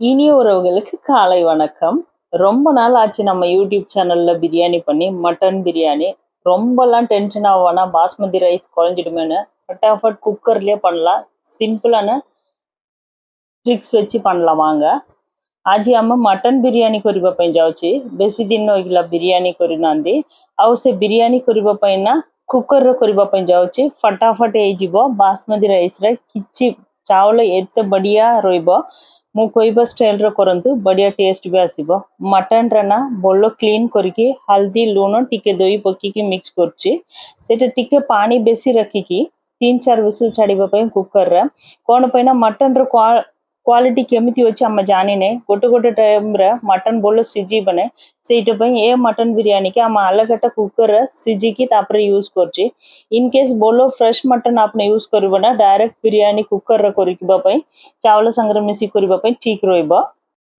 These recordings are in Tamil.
இனிய உறவுகளுக்கு காலை வணக்கம். ரொம்ப நாள் ஆச்சு நம்ம யூடியூப் சேனல்ல பிரியாணி பண்ணி மட்டன் பிரியாணி. ரொம்பலாம் டென்ஷன் ஆகானா பாஸ்மதி ரைஸ் குழஞ்சிடுமேனு பட்டாஃபட் குக்கர்லேயே பண்ணலாம். சிம்பிளான ட்ரிக்ஸ் வச்சு பண்ணலாம் வாங்க. ஆஜி આમાં மட்டன் பிரியாணி કરવા ପାଇଁ ଯାଉଛି ବେଶୀ ଦିନ ହୋଇଗଲା ବିରିୟାନୀ କରିନାହାନ୍ତି ଆଉ ସେ ବିରିୟାନୀ କରିବା ପାଇଁ ନା କୁକର୍ରେ କରିବା ପାଇଁ ଯାଉଛି ଫଟାଫଟ ହେଇଯିବ ବାସମତୀ ରାଇସ୍ରେ କିଛି ଚାଉଳ ଏତେ ବଢ଼ିଆ ରହିବ ମୁଁ କହିବା ଷ୍ଟାଇଲ୍ର କରନ୍ତୁ ବଢ଼ିଆ ଟେଷ୍ଟ ବି ଆସିବ ମଟନ୍ରେ ନା ଭଲ କ୍ଲିନ୍ କରିକି ହଳଦୀ ଲୁଣ ଟିକେ ଦହି ପକେଇକି ମିକ୍ସ କରୁଛି ସେଇଟା ଟିକେ ପାଣି ବେଶୀ ରଖିକି ତିନି ଚାରି ବିସିଲ୍ ଛାଡ଼ିବା ପାଇଁ କୁକର୍ରେ କ'ଣ ପାଇଁ ନା ମଟନ୍ର କ୍ୱା କ୍ୱାଲିଟି କେମିତି ଅଛି ଆମେ ଜାଣିନେ ଗୋଟେ ଗୋଟେ ଟାଇମ୍ରେ ମଟନ୍ ଭଲ ସିଝିବନି ସେଇଟା ପାଇଁ ଏ ମଟନ୍ ବିରିୟାନୀକି ଆମେ ଅଲଗାଟା କୁକର୍ରେ ସିଝିକି ତାପରେ ୟୁଜ୍ କରୁଛି ଇନ୍ କେସ୍ ଭଲ ଫ୍ରେଶ୍ ମଟନ୍ ଆପଣ ୟୁଜ୍ କରିବ ନା ଡାଇରେକ୍ଟ ବିରିୟାନୀ କୁକର୍ରେ କରିବା ପାଇଁ ଚାଉଳ ସାଙ୍ଗରେ ମିଶି କରିବା ପାଇଁ ଠିକ୍ ରହିବ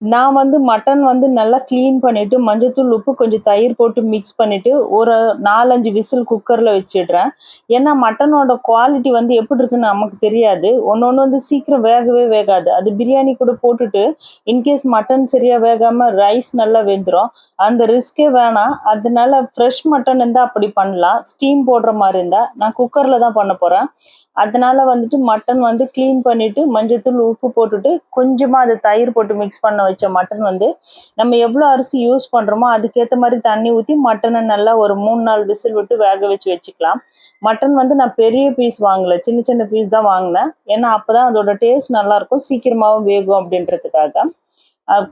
நான் வந்து மட்டன் வந்து நல்லா க்ளீன் பண்ணிட்டு மஞ்சத்தூள் உப்பு கொஞ்சம் தயிர் போட்டு மிக்ஸ் பண்ணிட்டு ஒரு நாலஞ்சு விசில் குக்கரில் வச்சிடுறேன். ஏன்னா மட்டனோட குவாலிட்டி வந்து எப்படி இருக்குன்னு நமக்கு தெரியாது. ஒன்று ஒன்று வந்து சீக்கிரம் வேகவே வேகாது. அது பிரியாணி கூட போட்டுட்டு இன்கேஸ் மட்டன் சரியாக வேகாமல் ரைஸ் நல்லா வெந்துடும் அந்த ரிஸ்க்கே வேணாம். அதனால ஃப்ரெஷ் மட்டன் இருந்தால் அப்படி பண்ணலாம். ஸ்டீம் போடுற மாதிரி இருந்தால் நான் குக்கரில் தான் பண்ண போகிறேன் அதனால வந்துட்டு மட்டன் வந்து க்ளீன் பண்ணிட்டு மஞ்சத்தூள் உப்பு போட்டுட்டு கொஞ்சமாக அது தயிர் போட்டு மிக்ஸ் பண்ண வச்ச மட்டன் வந்து நம்ம எவ்வளோ அரிசி யூஸ் பண்ணுறோமோ அதுக்கேற்ற மாதிரி தண்ணி ஊற்றி மட்டனை நல்லா ஒரு மூணு நாலு விசில் விட்டு வேக வச்சு வச்சுக்கலாம். மட்டன் வந்து நான் பெரிய பீஸ் வாங்கலை. சின்ன சின்ன பீஸ் தான் வாங்கினேன். ஏன்னா அப்போ தான் அதோட டேஸ்ட் நல்லாயிருக்கும் சீக்கிரமாகவும் வேகும் அப்படின்றதுக்காக.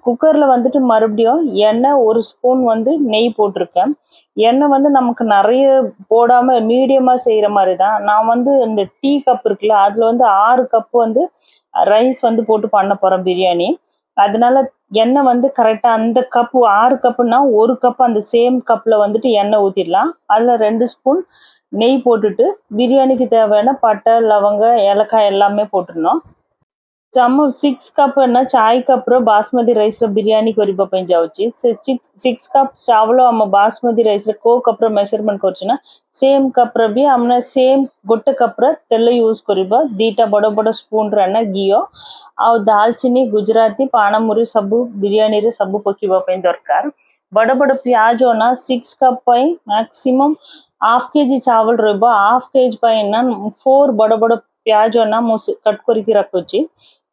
குக்கரில் வந்துட்டு மறுபடியும் எண்ணெய் ஒரு ஸ்பூன் வந்து நெய் போட்டிருக்கேன். எண்ணெய் வந்து நமக்கு நிறைய போடாமல் மீடியமாக செய்கிற மாதிரி தான். நான் வந்து இந்த டீ கப் இருக்குல்ல அதில் வந்து ஆறு கப் வந்து ரைஸ் வந்து போட்டு பண்ண போகிறேன் பிரியாணி. அதனால எண்ணெய் வந்து கரெக்டாக அந்த கப்பு ஆறு கப்புனா ஒரு கப் அந்த சேம் கப்பில் வந்துட்டு எண்ணெய் ஊற்றிடலாம் அதில் ரெண்டு ஸ்பூன் நெய் போட்டுட்டு பிரியாணிக்கு தேவையான பட்டை லவங்க ஏலக்காய் எல்லாமே போட்டுடணும். చమ్ము సిక్స్ కప్ అన్న చాయ్ కప్లో బాస్మతి రైస్లో బిర్యానీ కొరిప పెంచి అవచ్చు సిక్స్ సిక్స్ కప్ చావలో అమ్మ బాస్మతి రైస్లో కో కప్ర మెషర్మెంట్ కొరిచిన సేమ్ కప్ర బి అమ్మ సేమ్ గొట్ట కప్ర తెల్ల యూస్ కొరిబ దీట బొడ బొడ స్పూన్ ರಣ್ಣ ಗಿಯೋ ಅವು ದಾಲ್ಚಿನ್ನಿ ಗುಜರಾತಿ ಪಾಣಮುರಿ ಸಬ್ಬು ಬಿರಿಯಾನಿ ಸಬ್ಬು ಪೊಕ್ಕಿವ ಪೈ ದೊರ್ಕಾರ್ ಬಡ ಬಡ ಪ್ಯಾಜೋನ ಸಿಕ್ಸ್ ಕಪ್ ಪೈ ಮ್ಯಾಕ್ಸಿಮಮ್ ಹಾಫ್ ಕೆ ಜಿ ಚಾವಲ್ ರುಬ್ಬ ಹಾಫ್ ಕೆ ಜಿ ಪೈನ ಫೋರ್ ಬಡ ಬಡ ಪ್ಯಾಜೋನ ಮುಸ್ ಕಟ್ಕೊರಿಕಿ ರಕ್ಕೊಚ್ಚಿ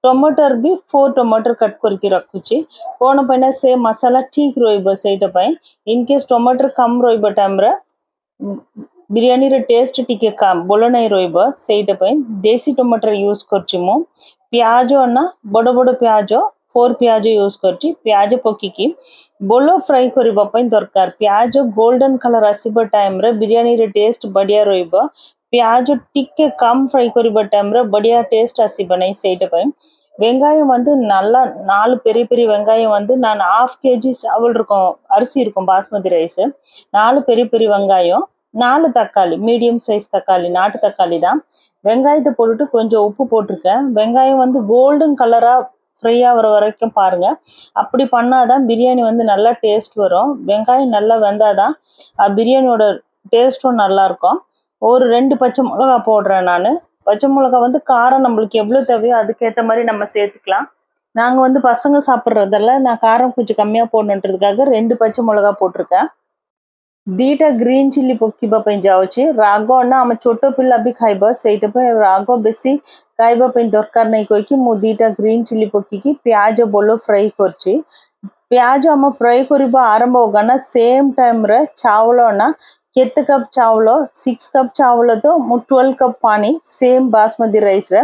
ଟମାଟର ବି ଫୋର୍ ଟମାଟର କଟ୍ କରିକି ରଖୁଛି କ'ଣ ପାଇଁ ନା ସେ ମସଲା ଠିକ୍ ରହିବ ସେଇଟା ପାଇଁ ଇନ୍ କେସ୍ ଟମାଟର କମ୍ ରହିବ ଟାଇମ୍ରେ ବିରିୟାନୀର ଟେଷ୍ଟ ଟିକେ ଭଲ ନାହିଁ ରହିବ ସେଇଟା ପାଇଁ ଦେଶୀ ଟମାଟର ୟୁଜ୍ କରୁଛି ମୁଁ ପିଆଜ ନା ବଡ଼ ବଡ଼ ପିଆଜ ଫୋର୍ ପିଆଜ ୟୁଜ୍ କରୁଛି ପିଆଜ ପକେଇକି ଭଲ ଫ୍ରାଏ କରିବା ପାଇଁ ଦରକାର ପିଆଜ ଗୋଲ୍ଡେନ୍ କଲର୍ ଆସିବା ଟାଇମ୍ରେ ବିରିୟାନୀର ଟେଷ୍ଟ ବଢ଼ିଆ ରହିବ ପିଆଜ ଟିକେ କମ୍ ஃப்ரை କରିବା டைம்ல ବଢ଼ିଆ டேஸ்ட் ଆସିବ ନାହିଁ ସେଇଟା ପାଇଁ வெங்காயம் வந்து நல்லா நாலு பெரிய பெரிய வெங்காயம் வந்து நான் ஆஃப் கேஜி சாவல் இருக்கும் அரிசி இருக்கும் பாஸ்மதி ரைஸு நாலு பெரிய பெரிய வெங்காயம் நாலு தக்காளி மீடியம் சைஸ் தக்காளி நாட்டு தக்காளி தான் வெங்காயத்தை போட்டுட்டு கொஞ்சம் உப்பு போட்டிருக்கேன் வெங்காயம் வந்து கோல்டன் கலராக ஃப்ரை ஆகிற வரைக்கும் பாருங்கள் அப்படி பண்ணாதான் பிரியாணி வந்து நல்லா டேஸ்ட் வரும் வெங்காயம் நல்லா வெந்தாதான் பிரியாணியோட டேஸ்ட்டும் நல்லாயிருக்கும் ஒரு ரெண்டு பச்சை மிளகா போடுறேன் நான். பச்சை மிளகா வந்து காரம் நம்மளுக்கு எவ்வளோ தேவையோ அதுக்கேற்ற மாதிரி நம்ம சேர்த்துக்கலாம். நாங்கள் வந்து பசங்க சாப்பிட்றதால நான் காரம் கொஞ்சம் கம்மியாக போடணுன்றதுக்காக ரெண்டு பச்சை மிளகா போட்டிருக்கேன். தீட்டா ग्रीन சில்லி பொக்கி जाऊँगी राग ना आम छोट पिला भी खाइब से राग बेसी खावाई दरकार नहीं कहीकि मु दीटा ग्रीन चिल्ली पकईकि प्याज बोल फ्राई कर प्याज आम फ्राई करवा आरंभ होगा सेम टाइम चावल ना ఎత్తు కప్ చావులో సిక్స్ కప్ చావులతో ట్వెల్వ్ కప్ పానీ సేమ్ బాస్మతి రైస్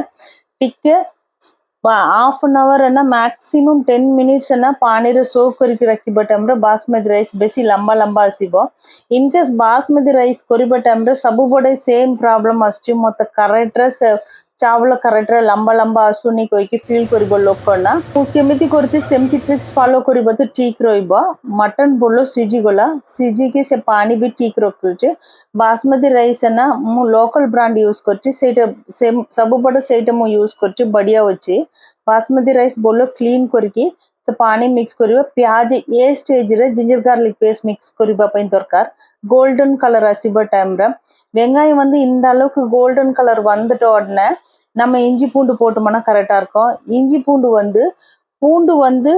டிக்க ಹಾಫ್ ಅನ್ ಅವರ್ ಅನ್ನ ಮ್ಯಾಕ್ಸಿಮಮ್ ಟೆನ್ ಮಿನಿಟ್ಸ್ ಅನ್ನ ಪಾನಿರ ಸೋಪ್ ಕೊರಿಕಿ ರಕ್ಕಿಬಟ್ಟಂಬ್ರ ಬಾಸ್ಮತಿ ರೈಸ್ ಬೆಸಿ ಲಂಬಾ ಲಂಬಾ ಹಸಿಬೋ ಇನ್ ಕೇಸ್ ಬಾಸ್ಮತಿ ರೈಸ್ ಕೊರಿಬಟ್ಟಂಬ್ರ ಸಬು ಬಡೆ ಸೇಮ್ ಪ್ರಾಬ್ಲಮ್ ಅಷ್ಟು ಮತ್ತೆ ಕರೆಕ್ಟ್ರ ଚାଉଳ କରେଣ୍ଟରେ ଲମ୍ବା ଲମ୍ବା ଆସୁନି କହିକି ଫିଲ୍ କରିବ ଲୋକ ନା ಒಪ್ಪಣ್ಣ କେମିତି କରୁଛି ସେମିତି ಟ್ರಿಕ್ಸ್ ଫଲୋ କରିବ ତ ଠିକ୍ ରହିବ ಬೊಳ್ಳು ಸಿಜಿಗೊಲ ସିଝିଗଲା ସିଝିକି ସେ ପାଣି ବି ଠିକ୍ ରଖୁଛି ರೈಸ್ ಅನ್ನ ಮು ମୁଁ ಬ್ರಾಂಡ್ ବ୍ରାଣ୍ଡ ୟୁଜ୍ କରୁଛି ସେଇଟା ସେ ସବୁପଟେ ସେଇଟା ମୁଁ ୟୁଜ୍ କରୁଛି ବଢିଆ ଅଛି ବାସମତୀ ରାଇସ୍ ବୋଲ କ୍ଲିନ୍ କରିକି ସେ ପାଣି ମିକ୍ସ କରିବା ପିଆଜ ଏ ଷ୍ଟେଜ୍ରେ ଜିଞ୍ଜର ଗାର୍ଲିକ୍ ପେଷ୍ଟ ମିକ୍ସ କରିବା ପାଇଁ ଦରକାର ଗୋଲ୍ଡନ୍ କଲର୍ ଆସିବା டைம்ல வெங்காயம் வந்து இந்த அளவுக்கு கோல்டன் கலர் வந்துட்ட உடனே நம்ம இஞ்சி பூண்டு போட்டோம்னா கரெக்டாக இருக்கும். இஞ்சி பூண்டு வந்து பூண்டு வந்து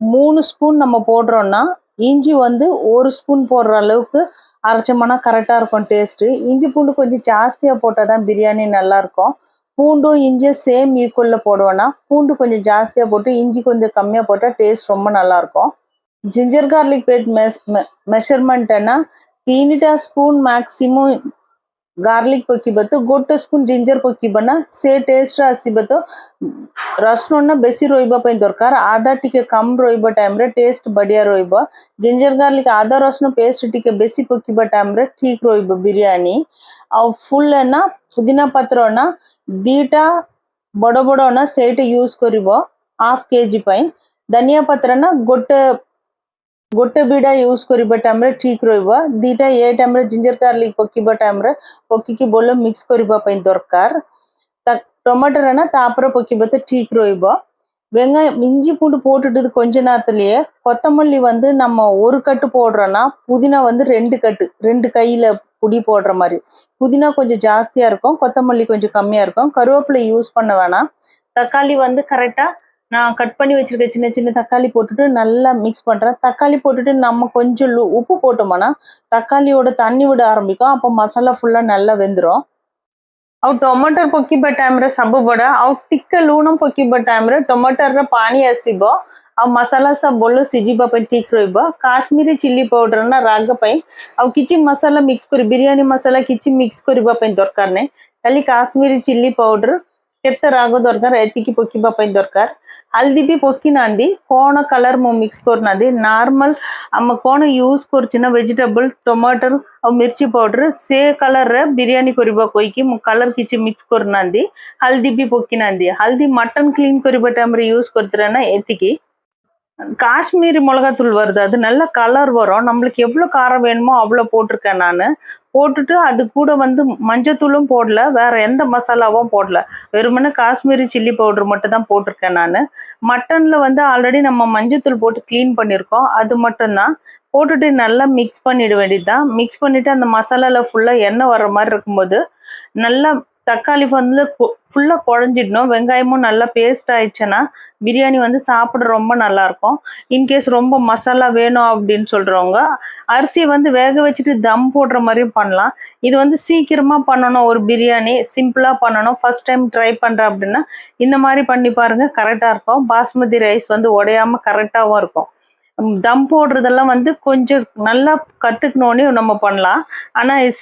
மூணு ஸ்பூன் நம்ம போடுறோன்னா இஞ்சி வந்து ஒரு ஸ்பூன் போடுற அளவுக்கு அரைச்சோம்னா கரெக்டாக இருக்கும் டேஸ்ட்டு இஞ்சி பூண்டு கொஞ்சம் ஜாஸ்தியாக போட்டால் தான் பிரியாணி நல்லாயிருக்கும் பூண்டும் இஞ்சியும் சேம் ஈக்குவலில் போடுவேன்னா பூண்டு கொஞ்சம் ஜாஸ்தியாக போட்டு இஞ்சி கொஞ்சம் கம்மியாக போட்டால் டேஸ்ட் ரொம்ப நல்லாயிருக்கும். ஜிஞ்சர் கார்லிக் பேட் மெஸ் மெஷர்மெண்ட்டுன்னா தீனிட்டா ஸ்பூன் மேக்ஸிமம் ಗಾರ್ಲಿಕ್ ಕೊಕ್ಕಿಬತ್ತು ಗೊಟ್ಟು ಸ್ಪೂನ್ ಜಿಂಜರ್ ಕೊಕ್ಕಿಬಣ್ಣ ಸೇ ಟೇಸ್ಟ್ ಹಸಿಬತ್ತು ರಸ್ನೋಡ್ನ ಬೆಸಿ ರೋಯ್ಬ ಪೈನ್ ದೊರ್ಕಾರ ಆದಾ ಟಿಕೆ ಕಮ್ ರೋಯ್ಬ ಟೈಮ್ ರೇ ಟೇಸ್ಟ್ ಬಡಿಯ ರೋಯ್ಬ ಜಿಂಜರ್ ಗಾರ್ಲಿಕ್ ಆದಾ ರಸ್ನ ಪೇಸ್ಟ್ ಟಿಕೆ ಬೆಸಿ ಕೊಕ್ಕಿಬ ಟೈಮ್ ರೇ ಠೀಕ್ ರೋಯ್ಬ ಬಿರಿಯಾನಿ ಅವು ಫುಲ್ ಅನ್ನ ಪುದೀನ ಪತ್ರನ ದೀಟ ಬಡ ಬಡವನ್ನ ಸೇಟ್ ಯೂಸ್ ಕೊರಿಬ ಹಾಫ್ ಕೆ ಜಿ ಪೈ ಧನಿಯಾ ಪತ್ರನ ಗೊಟ್ಟ ଗୋଟେ ଗୋଟେ ବିଡ଼ା ୟୁଜ୍ କରିବା ଟାଇମ୍ରେ ଠିକ୍ ରହିବ ଦୁଇଟା ଏ ଟାଇମ୍ରେ ଜିଞ୍ଜର ଗାର୍ଲିକ୍ ପକିବା ଟାଇମ୍ରେ ପକିକି ଭଲ ମିକ୍ସ କରିବା ପାଇଁ ଦରକାର ତା ଟମାଟର ନା ତାପରେ ପକିବ ତ ଠିକ୍ ରହିବ வெங்காயம் இஞ்சி பூண்டு போட்டுட்டு கொஞ்ச நேரத்துலயே கொத்தமல்லி வந்து நம்ம ஒரு கட்டு போடுறோன்னா புதினா வந்து ரெண்டு கட்டு ரெண்டு கையில புடி போடுற மாதிரி புதினா கொஞ்சம் ஜாஸ்தியா இருக்கும் கொத்தமல்லி கொஞ்சம் கம்மியா இருக்கும் கருவேப்பிலை யூஸ் பண்ண வேணாம் தக்காளி வந்து கரெக்டா நான் கட் பண்ணி வச்சிருக்க சின்ன சின்ன தக்காளி போட்டுட்டு நல்லா மிக்ஸ் பண்றேன் தக்காளி போட்டுட்டு நம்ம கொஞ்சம் லு- உப்பு போட்டோம்னா தக்காளியோட தண்ணி விட ஆரம்பிக்கும் அப்போ மசாலா ஃபுல்லா நல்லா வெந்துடும் ଆଉ ଟମାଟର ପକେଇବା ଟାଇମ୍ରେ ସବୁବେଳେ ଆଉ ଟିକେ ଲୁଣ ପକେଇବା ଟାଇମ୍ରେ ଟମାଟରର ପାଣି ଆସିବ ଆଉ ମସଲା ସବୁ ଭଲ ସିଝିବା ପାଇଁ ଠିକ୍ ରହିବ କାଶ୍ମୀରୀ ଚିଲି ପାଉଡର ନା ରାଗ ପାଇଁ ଆଉ କିଛି ମସଲା ମିକ୍ସ କରି ବିରିୟାନୀ ମସଲା କିଛି ମିକ୍ସ କରିବା ପାଇଁ ଦରକାର ନାହିଁ ଖାଲି କାଶ୍ମୀରୀ ଚିଲି ପାଉଡର କେତେ ରାଗ ଦରକାର ଏତିକି ପକେଇବା ପାଇଁ ଦରକାର ହଳଦୀ ବି ପକେଇନାହାନ୍ତି କ'ଣ କଲର୍ ମୁଁ ମିକ୍ସ କରୁନାହାନ୍ତି ନର୍ମାଲ୍ ଆମ କ'ଣ ୟୁଜ୍ କରୁଛି ନା ଭେଜିଟେବଲ୍ ଟମାଟର ଆଉ ମିର୍ଚି ପାଉଡର ସେ କଲର୍ରେ ବିରିୟାନୀ କରିବା କହିକି ମୁଁ କଲର୍ କିଛି ମିକ୍ସ କରୁନାହାନ୍ତି ହଳଦୀ ବି ପକେଇନାହାନ୍ତି ହଳଦୀ ମଟନ୍ କ୍ଲିନ୍ କରିବା ଟାଇମ୍ରେ யூஸ் କରୁଥିଲେ ନା ଏତିକି காஷ்மீரி மிளகாத்தூள் வருது. அது நல்ல கலர் வரும். நம்மளுக்கு எவ்வளோ காரம் வேணுமோ அவ்வளோ போட்டிருக்கேன் நான். போட்டுட்டு அது கூட வந்து மஞ்சத்தூளும் போடல. வேற எந்த மசாலாவும் போடல. வெறுமனே காஷ்மீரி சில்லி பவுடர் மட்டும் தான் போட்டிருக்கேன் நான். மட்டனில் வந்து ஆல்ரெடி நம்ம மஞ்சத்தூள் போட்டு க்ளீன் பண்ணியிருக்கோம். அது மட்டும்தான் போட்டுட்டு நல்லா மிக்ஸ் பண்ணிட வேண்டியதுதான். மிக்ஸ் பண்ணிவிட்டு அந்த மசாலாவில் ஃபுல்லாக எண்ணெய் வர்ற மாதிரி இருக்கும்போது நல்லா தக்காளி வந்து ஃபுல்லாக குழஞ்சிடணும். வெங்காயமும் நல்லா பேஸ்ட் ஆயிடுச்சுன்னா பிரியாணி வந்து சாப்பிட ரொம்ப நல்லா இருக்கும் இன்கேஸ் ரொம்ப மசாலா வேணும் அப்படின்னு சொல்றவங்க அரிசியை வந்து வேக வச்சுட்டு தம் போடுற மாதிரியும் பண்ணலாம். இது வந்து சீக்கிரமா பண்ணணும் ஒரு பிரியாணி சிம்பிளாக பண்ணணும். ஃபஸ்ட் டைம் ட்ரை பண்ணுறேன் அப்படின்னா இந்த மாதிரி பண்ணி பாருங்க கரெக்டாக இருக்கும். பாஸ்மதி ரைஸ் வந்து உடையாம கரெக்டாகவும் இருக்கும். தம் போடுறதெல்லாம் வந்து கொஞ்சம் நல்லா கற்றுக்கணுன்னு நம்ம பண்ணலாம். ஆனால்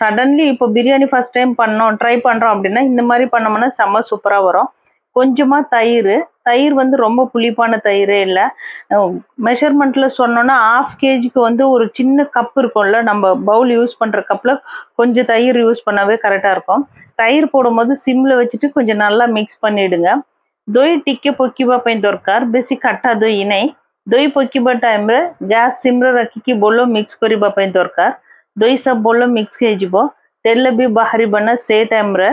சடன்லி இப்போ பிரியாணி ஃபர்ஸ்ட் டைம் பண்ணோம் ட்ரை பண்ணுறோம் அப்படின்னா இந்த மாதிரி பண்ணோம்னா செம்ம சூப்பராக வரும். கொஞ்சமாக தயிர் தயிர் வந்து ரொம்ப புளிப்பான தயிரே இல்லை. மெஷர்மெண்ட்டில் சொன்னோன்னா ஆஃப் கேஜிக்கு வந்து ஒரு சின்ன கப் இருக்கும்ல நம்ம பவுல் யூஸ் பண்ணுற கப்பில் கொஞ்சம் தயிர் யூஸ் பண்ணவே கரெக்டாக இருக்கும். தயிர் போடும்போது சிம்மில் வச்சுட்டு கொஞ்சம் நல்லா மிக்ஸ் பண்ணிவிடுங்க దొయ్యి టిక్కె పొక్కివపై దొరకార్ బెసి కట్టా இணை. ଦହି ନାହିଁ ଦହି ପକିବା ଟାଇମ୍ରେ ଗ୍ୟାସ୍ ସିମ୍ରେ ରଖିକି ବୋଲ ମିକ୍ସ କରିବା ପାଇଁ ଦରକାର ଦହି ସବୁ ବୋଲ ମିକ୍ସ ହେଇଯିବ ତେଲ ବି ବାହାରିବ ନା ସେ ଟାଇମ୍ରେ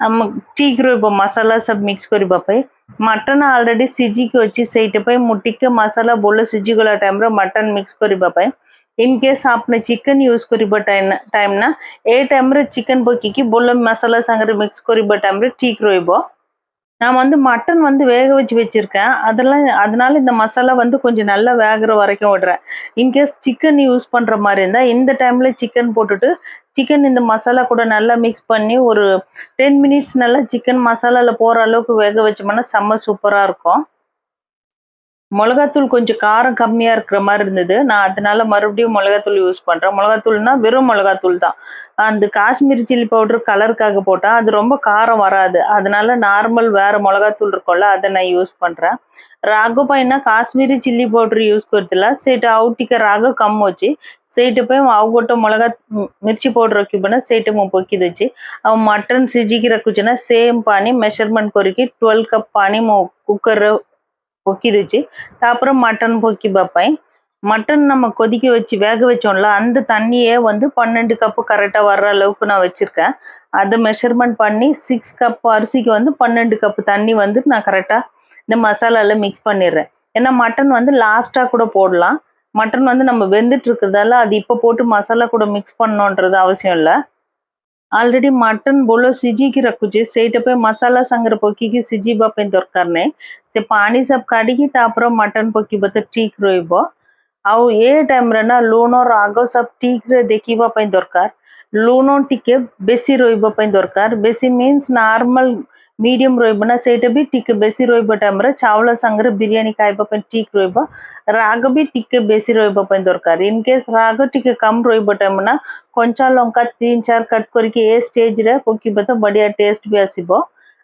ଆମ ଠିକ୍ ରହିବ ମସଲା ସବୁ ମିକ୍ସ କରିବା ପାଇଁ ମଟନ୍ ଅଲରେଡ଼ି ସିଝିକି ଅଛି ସେଇଟା ପାଇଁ ମୁଁ ଟିକେ ମସଲା ବୋଲ ସିଝିଗଲା ଟାଇମ୍ରେ ମଟନ୍ ମିକ୍ସ କରିବା ପାଇଁ ଇନ୍ କେସ୍ ଆପଣ ଚିକେନ୍ ୟୁଜ୍ କରିବା ଟାଇମ୍ ଟାଇମ୍ ନା ଏ ଟାଇମ୍ରେ ଚିକେନ୍ ପକେଇକି ବୋଲ ମସଲା ସାଙ୍ଗରେ ମିକ୍ସ କରିବା ଟାଇମ୍ରେ ଠିକ୍ ରହିବ நான் வந்து மட்டன் வந்து வேக வச்சு வச்சுருக்கேன். அதெல்லாம் அதனால இந்த மசாலா வந்து கொஞ்சம் நல்லா வேகிற வரைக்கும் விடுறேன். இன்கேஸ் சிக்கன் யூஸ் பண்ணுற மாதிரி இருந்தால் இந்த டைமில் சிக்கன் போட்டுட்டு சிக்கன் இந்த மசாலா கூட நல்லா மிக்ஸ் பண்ணி ஒரு டென் மினிட்ஸ் நல்லா சிக்கன் மசாலாவில் போகிற அளவுக்கு வேக வச்சோம்னா செம்ம சூப்பராக இருக்கும். மிளகாத்தூள் கொஞ்சம் காரம் கம்மியாக இருக்கிற மாதிரி இருந்தது. நான் அதனால மறுபடியும் மிளகாத்தூள் யூஸ் பண்ணுறேன் மிளகாத்தூள்னா வெறும் மிளகாத்தூள் தான். அந்த காஷ்மீரி சில்லி பவுடர் கலருக்காக போட்டால் அது ரொம்ப காரம் வராது. அதனால நார்மல் வேறு மிளகாத்தூள் இருக்கும்ல அதை நான் யூஸ் பண்ணுறேன் రాగు పైన కాశ్మీరీ చిల్లీ పౌడర్ యూస్ కొడుతుల సేట అవుటిక రాగు కమ్మ వచ్చి ಸೇಟು ಪೈ ಅವಗೊಟ್ಟು ಮೊಳಗ ಮಿರ್ಚಿ பொக்கிது வச்சு அவன் mutton சிஜிக்கிற mutton same same measurement measurement twelve cup cup ಪಾನಿ குக்கரு பொக்கிடுச்சு அப்புறம் மட்டன் பொக்கி பார்ப்பேன் மட்டன் நம்ம கொதிக்க வச்சு வேக வச்சோம்ல அந்த தண்ணியே வந்து பன்னெண்டு கப்பு கரெக்டாக வர்ற அளவுக்கு நான் வச்சுருக்கேன். அதை மெஷர்மெண்ட் பண்ணி சிக்ஸ் கப் அரிசிக்கு வந்து பன்னெண்டு கப்பு தண்ணி வந்து நான் கரெக்டாக இந்த மசாலாவில் மிக்ஸ் பண்ணிடுறேன். ஏன்னா மட்டன் வந்து லாஸ்ட்டாக கூட போடலாம். மட்டன் வந்து நம்ம வெந்துட்டு இருக்கிறதால அது இப்போ போட்டு மசாலா கூட மிக்ஸ் பண்ணோன்றது அவசியம் இல்லை. ଅଲରେଡି ମଟନ ବୋଲ ସିଝିକି ରଖୁଛେ ସେଇଟା ପାଇଁ ମସଲା ସାଙ୍ଗରେ ପକେଇକି ସିଝିବା ପାଇଁ ଦରକାର ନାହିଁ ସେ ପାଣି ସବୁ କାଢିକି ତାପରେ ମଟନ ପକେଇବ ତ ଠିକ ରହିବ ଆଉ ଏ ଟାଇମରେ ନା ଲୁଣ ରାଗ ସବୁ ଠିକରେ ଦେଖିବା ପାଇଁ ଦରକାର ଲୁଣ ଟିକେ ବେଶୀ ରହିବା ପାଇଁ ଦରକାର ବେଶୀ ମିନ୍ସ ନର୍ମାଲ মিডিয়াম রইব না ସେଇଟା ବି ଟିକେ ବେଶୀ ରହିବ ଟାଇମ୍ରେ ଚାଉଳ ସାଙ୍ଗରେ ବିରିୟାନୀ ଖାଇବା ପାଇଁ ଠିକ୍ ରହିବ ରାଗ ବି ଟିକେ ବେଶୀ ରହିବା ପାଇଁ ଦରକାର ଇନ୍ କେସ୍ ରାଗ ଟିକେ କମ୍ ରହିବ ଟାଇମ୍ ନା କଞ୍ଚା ଲଙ୍କା ତିନି ଚାରି କାଟ୍ କରିକି ଏ ଷ୍ଟେଜ୍ରେ ପକାଇବ ତ ବଢ଼ିଆ ଟେଷ୍ଟ ବି ଆସିବ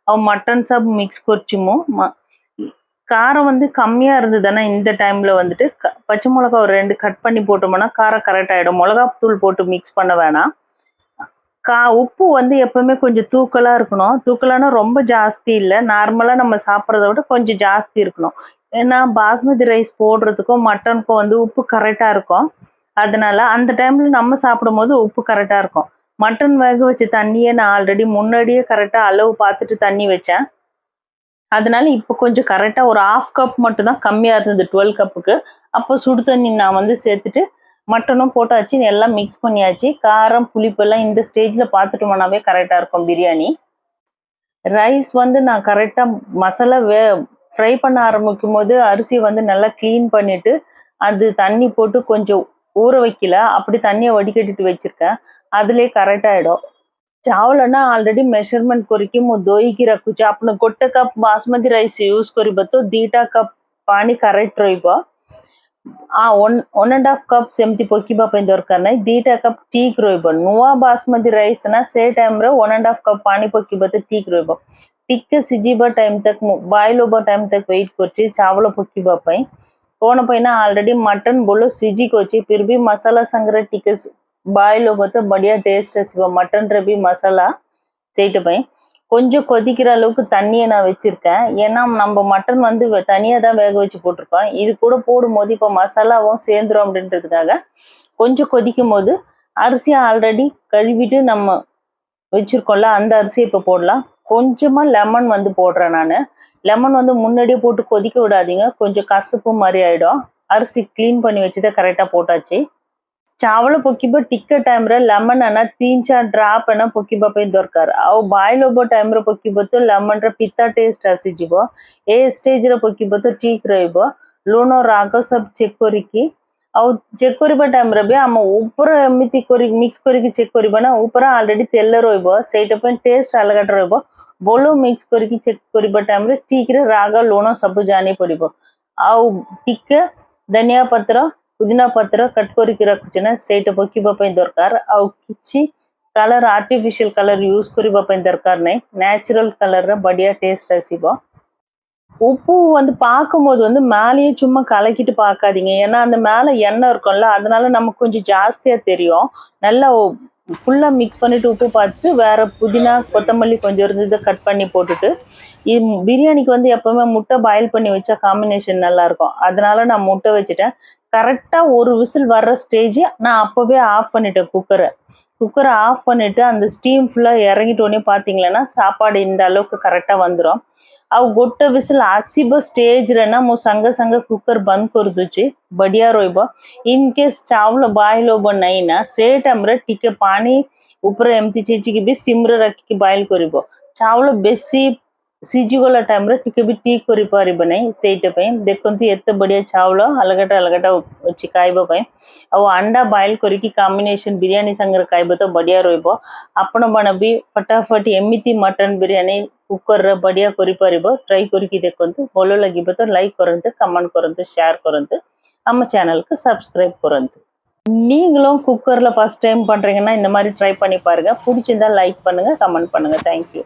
ଆଉ ମଟନ୍ ସବ୍ ମିକ୍ସ କରିଛି ମୁଁ காரம் வந்து கம்மியாக இருந்ததுன்னா இந்த டைமில் வந்துட்டு பச்சை மிளகா ஒரு ரெண்டு கட் பண்ணி போட்டோம்னா காரம் கரெக்ட் ஆகிடும் மிளகாத்தூள் போட்டு மிக்ஸ் பண்ண வேணாம் கா உப்பு வந்து எப்பவுமே கொஞ்சம் தூக்கலாக இருக்கணும். தூக்கலானா ரொம்ப ஜாஸ்தி இல்லை. நார்மலாக நம்ம சாப்பிட்றத விட கொஞ்சம் ஜாஸ்தி இருக்கணும். ஏன்னா பாஸ்மதி ரைஸ் போடுறதுக்கும் மட்டனுக்கும் வந்து உப்பு கரெக்டாக இருக்கும். அதனால அந்த டைம்ல நம்ம சாப்பிடும்போது உப்பு கரெக்டாக இருக்கும். மட்டன் வேக வச்ச தண்ணியே நான் ஆல்ரெடி முன்னாடியே கரெக்டாக அளவு பார்த்துட்டு தண்ணி வச்சேன். அதனால இப்போ கொஞ்சம் கரெக்டாக ஒரு ஆஃப் கப் மட்டும் தான் கம்மியாக இருந்தது டுவெல் கப்புக்கு அப்போ சுடு தண்ணி நான் வந்து சேர்த்துட்டு மட்டனும் போட்டாச்சு எல்லாம் மிக்ஸ் பண்ணியாச்சு. காரம் புளிப்பெல்லாம் இந்த ஸ்டேஜில் பார்த்துட்டோம்னாவே கரெக்டாக இருக்கும் பிரியாணி. ரைஸ் வந்து நான் கரெக்டாக மசாலா வே ஃப்ரை பண்ண ஆரம்பிக்கும் போது அரிசி வந்து நல்லா க்ளீன் பண்ணிவிட்டு அது தண்ணி போட்டு கொஞ்சம் ஊற வைக்கல. அப்படி தண்ணியை வடிகட்டிட்டு வச்சுருக்கேன். அதிலே கரெக்டாகிடும் ಚಾವಲನ್ನ ஆல்ரெடி மெஷர்மெண்ட் குறைக்கும். ಮು ದೋಯಿಗಿರ ಕುಚ ಅಪ್ನ ಕೊಟ್ಟ பாஸ்மதி ரைஸ் யூஸ் ಯೂಸ್ ಕೊರಿಬತ್ತು ದೀಟಾ ಕಪ್ ಪಾನಿ correct ರೊಯ್ಬ one one and half cup ಸೆಮ್ತಿ ಪೊಕ್ಕಿ ಬಾಪಿಂದ ವರ್ಕರ್ನ ದೀಟ ಕಪ್ ಟೀಕ್ ರೋಯ್ಬ ನುವ ಬಾಸ್ಮತಿ ರೈಸ್ನ ಸೇ ಟೈಮ್ರ ಒನ್ ಅಂಡ್ ಹಾಫ್ ಕಪ್ ಪಾನಿ ಪೊಕ್ಕಿ ಬತ್ತ ಟೀಕ್ ರೋಯ್ಬ ಟಿಕ್ ಸಿಜಿಬ ಟೈಮ್ ತಕ್ ಬಾಯ್ಲ್ ಒಬ್ಬ ಟೈಮ್ ತಕ್ ವೆಯ್ಟ್ ಕೊಚ್ಚಿ ಚಾವಲ ಪೊಕ್ಕಿ ಬಾಪಾಯಿ కోన పైన ఆల్రెడీ మటన్ బొల్లు సిజీకి వచ్చి పిర్బి మసాలా సంగ్ర టికెట్స్ బాయిలో పోతే బడియా టేస్ట్ మటన్ రబీ మసాలా చేయటపై கொஞ்சம் கொதிக்கிற அளவுக்கு தண்ணியை நான் வச்சுருக்கேன். ஏன்னா நம்ம மட்டன் வந்து தனியாக தான் வேக வச்சு போட்டிருக்கோம். இது கூட போடும்போது இப்போ மசாலாவும் சேர்ந்துடும் அப்படின்றதுக்காக கொஞ்சம் கொதிக்கும் போது அரிசியை ஆல்ரெடி கழுவிட்டு நம்ம வச்சுருக்கோம்ல அந்த அரிசியை இப்போ போடலாம். கொஞ்சமாக லெமன் வந்து போடுறேன் நான். லெமன் வந்து முன்னாடியே போட்டு கொதிக்க விடாதீங்க. கொஞ்சம் கசப்பு மாதிரி ஆகிடும் அரிசி க்ளீன் பண்ணி வச்சுதான் கரெக்டாக போட்டாச்சு. ಚಾವಳ ಪೊಕ್ಕಿಬ ಟಿಕ್ಕ ಟೈಮ್ರ ಲೆಮನ್ ಅನ್ನ ತೀನ್ ಚಾರ್ ಡ್ರಾಪ್ ಅನ್ನ ಪೊಕ್ಕಿಬ ಪೈ ದೊರ್ಕಾರ್? ಅವು ಬಾಯ್ಲೊಬ್ಬ ಟೈಮ್ ರ ಪೊಕ್ಕಿಬತ್ತು ಲೆಮನ್ ರ ಪಿತ್ತ ಟೇಸ್ಟ್ ಹಸಿಜಿಬೋ ಏ ಸ್ಟೇಜ್ ರ ಪೊಕ್ಕಿಬತ್ತು ಟೀಕ್ ರೈಬೋ ಲೋಣೋ, ರಾಗ, ಸಬ್ ಚೆಕ್ಕೋರಿಕಿ ಅವು ಚೆಕ್ಕೋರಿಬ ಟೈಮ್ ರ ಬಿ ಅಮ್ಮ ಉಪ್ಪರ ಮಿತಿ ಕೊರಿ ಮಿಕ್ಸ್ ಕೊರಿಕಿ ಚೆಕ್ಕೋರಿಬನ ಉಪ್ಪರ ಆಲ್ರೆಡಿ ತೆಲ್ಲ ರೋಯ್ಬೋ. ಸೈಟ್ ಪೈನ್ ಟೇಸ್ಟ್ ಅಲಗಟ ರೋಯ್ಬೋ. ಬೋಲು ಮಿಕ್ಸ್ ಕೊರಿಕಿ ಚೆಕ್ ಕೊರಿಬ ಟೈಮ್ ರ ಟೀಕ್ ರ, ರಾಗ, ಲೋಣ ಸಬ್ ಜಾನಿ ಪಡಿಬ. ಅವು ಟಿಕ್ಕ, ಧನಿಯಾ ಪತ್ರ ପତ୍ର ପୁଦିନା ପତ୍ର କଟ୍ କରିକି ରଖୁଛି ନା ସେଇଟା ପକେଇବା ପାଇଁ ଦରକାର ଆଉ କିଛି କଲର୍ ଆର୍ଟିଫିସିଆଲ କଲର୍ ୟୁଜ୍ କରିବା ପାଇଁ ଦରକାର ନାହିଁ நேச்சுரல் கலர்ல படியா டேஸ்ட் ଆସିବ உப்பு வந்து பார்க்கும்போது வந்து மேலேயே சும்மா கலக்கிட்டு பார்க்காதீங்க ஏன்னா அந்த மேலே எண்ணெய் இருக்கும்ல அதனால நமக்கு கொஞ்சம் ஜாஸ்தியா தெரியும் நல்லா ஃபுல்லா மிக்ஸ் பண்ணிட்டு உப்பு பார்த்துட்டு வேற புதினா கொத்தமல்லி கொஞ்சம் இருந்ததை கட் பண்ணி போட்டுட்டு இது பிரியாணிக்கு வந்து எப்பவுமே முட்டை பாயில் பண்ணி வச்சா காம்பினேஷன் நல்லா இருக்கும் அதனால நான் முட்டை வச்சுட்டேன் கரெக்டாக ஒரு விசில் வர்ற ஸ்டேஜ் நான் அப்போவே ஆஃப் பண்ணிட்டேன் குக்கரை குக்கரை ஆஃப் பண்ணிவிட்டு அந்த ஸ்டீம் ஃபுல்லாக இறங்கிட்டோடனே பார்த்தீங்களன்னா சாப்பாடு இந்த அளவுக்கு கரெக்டாக வந்துடும் அவ கொட்ட விசில் அசிப ಸ್ಟೇಜ್ರನ್ನ ಮು சங்க ಸಂಗ ಕುಕ್ಕರ್ ಬಂದ್ ಕೊರ್ದುಚಿ ಬಡಿಯಾ ರೋಯ್ಬ ಇನ್ ಕೇಸ್ ಚಾವ್ಲ ಬಾಯ್ಲೋ ಬ ನೈನ ಸೇ ಟೈಮ್ರೆ ಟಿಕೆ ಪಾಣಿ ಉಪ್ರ ಎಮ್ತಿ ಚೇಚಿಗೆ ಬಿ ಸಿಮ್ರ ರಕ್ಕಿಗೆ ಬಾಯ್ಲ್ ಕೊರಿಬ ସିଝିଗଲା ଟାଇମ୍ରେ ଟିକେ ବି ଟି କରିପାରିବେ ନାହିଁ ସେଇଟା ପାଇଁ ଦେଖନ୍ତୁ ଏତେ ବଢ଼ିଆ ଚାଉଳ ଅଲଗାଟା ଅଲଗାଟା ଅଛି ଖାଇବା ପାଇଁ ଆଉ ଅଣ୍ଡା ବଏଲ୍ କରିକି କମ୍ବିନେସନ୍ ବିରିୟାନୀ ସାଙ୍ଗରେ ଖାଇବେ ତ ବଢ଼ିଆ ରହିବ ଆପଣମାନେ ବି ଫଟାଫଟ ଏମିତି ମଟନ୍ ବିରିୟାନୀ କୁକର୍ରେ ବଢ଼ିଆ କରିପାରିବ ଟ୍ରାଏ କରିକି ଦେଖନ୍ତୁ ଭଲ ଲାଗିବ ତ ଲାଇକ୍ କରନ୍ତୁ କମେଣ୍ଟ କରନ୍ତୁ ସେୟାର କରନ୍ତୁ ଆମ ଚ୍ୟାନେଲ୍କୁ ସବସ୍କ୍ରାଇବ୍ କରନ୍ତୁ நீங்களும் குக்கரில் ஃபஸ்ட் டைம் பண்ணுறீங்கன்னா இந்த மாதிரி ட்ரை பண்ணி பாருங்கள் பிடிச்சிருந்தா லைக் பண்ணுங்கள் கமெண்ட் பண்ணுங்கள் தேங்க்யூ